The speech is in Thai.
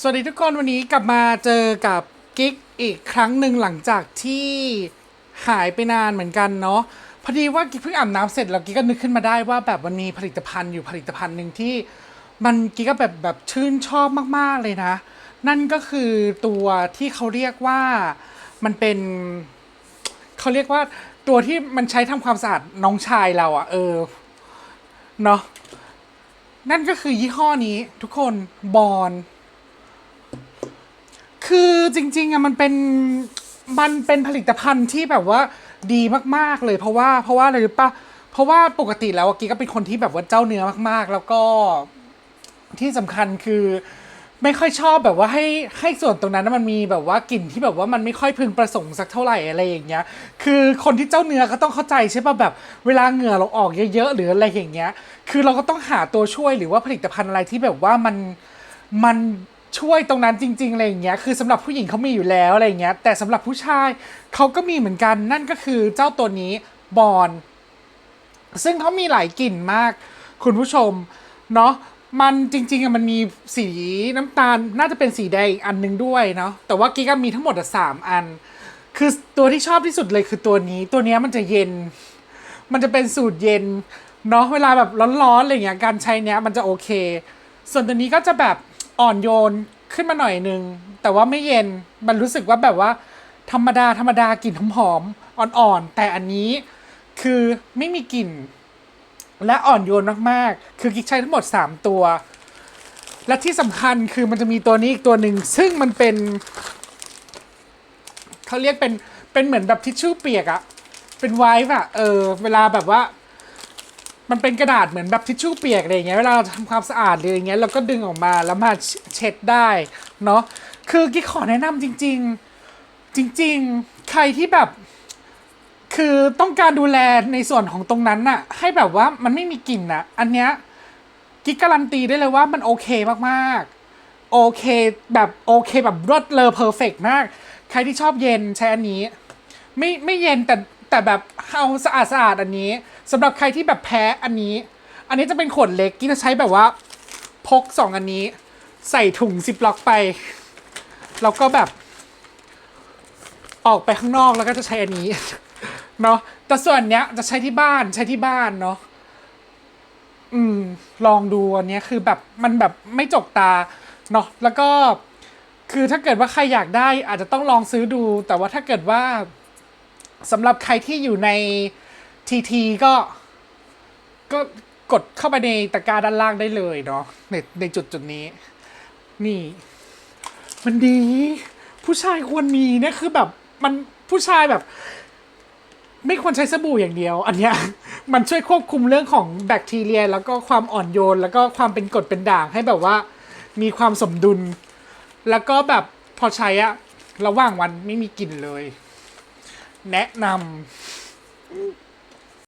สวัสดีทุกคนวันนี้กลับมาเจอกับกิ๊กอีกครั้งหนึ่งหลังจากที่หายไปนานเหมือนกันเนาะพอดีว่ากิ๊กเพิ่งอาบน้ำเสร็จแล้วกิ๊กก็นึกขึ้นมาได้ว่าแบบมันมีผลิตภัณฑ์อยู่ผลิตภัณฑ์หนึ่งที่มันกิ๊กก็แบบแบบชื่นชอบมากๆเลยนะ นั่นก็คือตัวที่เขาเรียกว่ามันเป็นเขาเรียกว่าตัวที่มันใช้ทำความสะอาดน้องชายเราอะเออเนาะนั่นก็คือยี่ห้อนี้ทุกคนบอล คือจริงๆอะมันเป็นมันเป็นผลิตภัณฑ์ที่แบบว่าดีมากๆเลย เพราะว่าเพราะว่าอะไรรู้ปะเพราะว่าปกติแล้วกีก็เป็นคนที่แบบว่าเจ้าเนื้อมากๆ แล้วก็ที่สำคัญคือไม่ค่อยชอบแบบว่าให้ให้ส่วนตรงนั้นมันมีแบบว่ากลิ่นที่แบบว่ามันไม่ค่อยพึงประสงค์สักเท่าไหร่อะไรอย่างเงี้ย คือคนที่เจ้าเนื้อก็ต้องเข้าใจใช่ป่ะแบบเวลาเหงื่อเราออกเยอะๆหรืออะไรอย่างเงี้ย คือเราก็ต้องหาตัวช่วยหรือว่าผลิตภัณฑ์อะไรที่แบบว่ามันมัน ช่วยตรงนั้นจริงๆอะไรอย่างเงี้ยคือสำหรับผู้หญิงเขามีอยู่แล้วอะไรอย่างเงี้ยแต่สำหรับผู้ชายเขาก็มีเหมือนกันนั่นก็คือเจ้าตัวนี้บอน ซึ่งเขามีหลายกลิ่นมาก คุณผู้ชมเนาะมันจริงๆอะมันมีสีน้ำตาลน่าจะเป็นสีแดงอีกอันหนึงด้วยเนาะแต่ว่ากิ๊กอะมีทั้งหมดสามอัน คือตัวที่ชอบที่สุดเลยคือตัวนี้ ตัวนี้มันจะเย็น มันจะเป็นสูตรเย็นเนาะเวลาแบบร้อนๆอะไรอย่างเงี้ยการใช้เนี้ยมันจะโอเค ส่วนตัวนี้ก็จะแบบ อ่อนโยนขึ้นมาหน่อยนึง แต่ว่าไม่เย็นมันรู้สึกว่าแบบว่า ธรรมดาธรรมดากลิ่นหอมๆอ่อนๆแต่อันนี้คือไม่มีกลิ่น และอ่อนโยนมากๆ คือกิ๊กใช้ทั้งหมด 3 ตัว และที่สำคัญคือมันจะมีตัวนี้อีกตัวหนึ่งซึ่งมันเป็นเขาเรียกเป็นเป็นเหมือนแบบทิชชู่เปียกอะเป็นไวฟ์อะเออ เวลาแบบว่า มันเป็นกระดาษเหมือนแบบทิชชู่เปียกอะไรอย่างเงี้ยเวลาเราทำความสะอาดหรืออย่างเงี้ยเราก็ดึงออกมาแล้วมาเช็ดได้เนาะคือกิ๊กขอแนะนำจริง ๆ จริง ๆ ใครที่แบบ คือต้องการดูแลในส่วนของตรงนั้นน่ะ ให้แบบว่ามันไม่มีกลิ่นน่ะ อันเนี้ยกิ๊กการันตีได้เลยว่ามันโอเคมากๆ โอเคแบบโอเคแบบรวดเลอเพอร์เฟกมาก ใครที่ชอบเย็นใช้อันนี้ ไม่ไม่เย็นแต่แต่แบบเอาสะอาดสะอาดอันนี้ สำหรับใครที่แบบแพ้อันนี้ อันนี้จะเป็นขวดเล็กกิ๊กจะใช้แบบว่าพกสองอันนี้ ใส่ถุงซิปล็อกไป แล้วก็แบบ ออกไปข้างนอกแล้วก็จะใช้อันนี้ เนาะแต่ส่วนเนี้ยจะใช้ที่บ้านใช้ที่บ้านเนาะอืม ลองดูอันเนี้ยคือแบบมันแบบไม่จกตาเนาะแล้วก็คือถ้าเกิดว่าใครอยากได้อาจจะต้องลองซื้อดู แต่ว่าถ้าเกิดว่าสำหรับใครที่อยู่ใน ทีทีก็ก็กดเข้าไปในตะกร้าด้านล่างได้เลยเนาะในในจุดจุดนี้ นี่ มันดี ผู้ชายควรมีเนี่ยคือแบบมันผู้ชายแบบ ไม่ควรใช้สบู่อย่างเดียว อันเนี้ยมันช่วยควบคุมเรื่องของแบคทีเรีย แล้วก็ความอ่อนโยน แล้วก็ความเป็นกรดเป็นด่างให้แบบว่า มีความสมดุล แล้วก็แบบพอใช้อะระหว่างวันไม่มีกลิ่นเลย แนะนำ